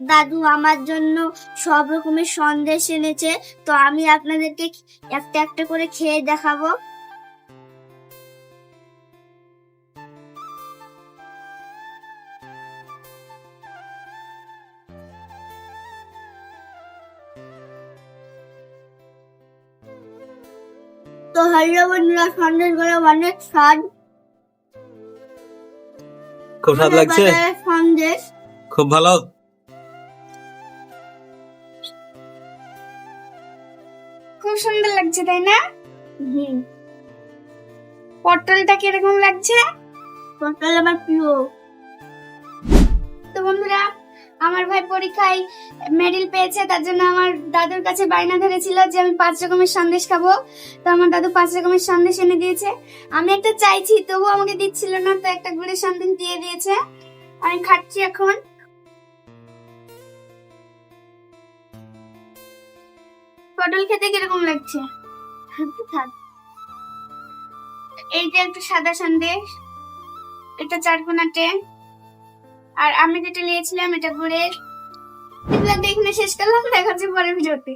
দাদু আমার জন্য সব রকমের সন্দেশ এনেছে তো আমি আপনাদেরকে একটা একটা করে খেয়ে দেখাবো। তো হ্যালো বন্ধুরা সন্দেশগুলো অনেক স্বাদ। খুব স্বাদ লাগছে? সন্দেশ। খুব ভালো? খুব সুন্দর লাগছে তাই না? হুম। পটলটা কীরকম লাগছে? পটল আমার প্রিয়। তো বন্ধুরা আমার ভাই পরীক্ষায় মেডেল পেয়েছে তার জন্য আমার দাদুর কাছে বায়না ধরেছিল যে আমি পাঁচ রকমের সন্দেশ খাব। তো আমার দাদু পাঁচ রকমের সন্দেশ এনে দিয়েছে। আমি একটা চাইছি তবু আমাকে দিচ্ছিল না তো একটা গুড়ের সন্দেশ দিয়ে দিয়েছে। আমি খাচ্ছি এখন। পটল খেতে কীরকম লাগছে। এইটা একটা সাদা সন্দেশ এটা চারকোনাটে আর আমি যেটা নিয়েছিলাম এটা ঘুরে দেখলে শেষ করলাম দেখা হচ্ছে পরের ভিডিওতে।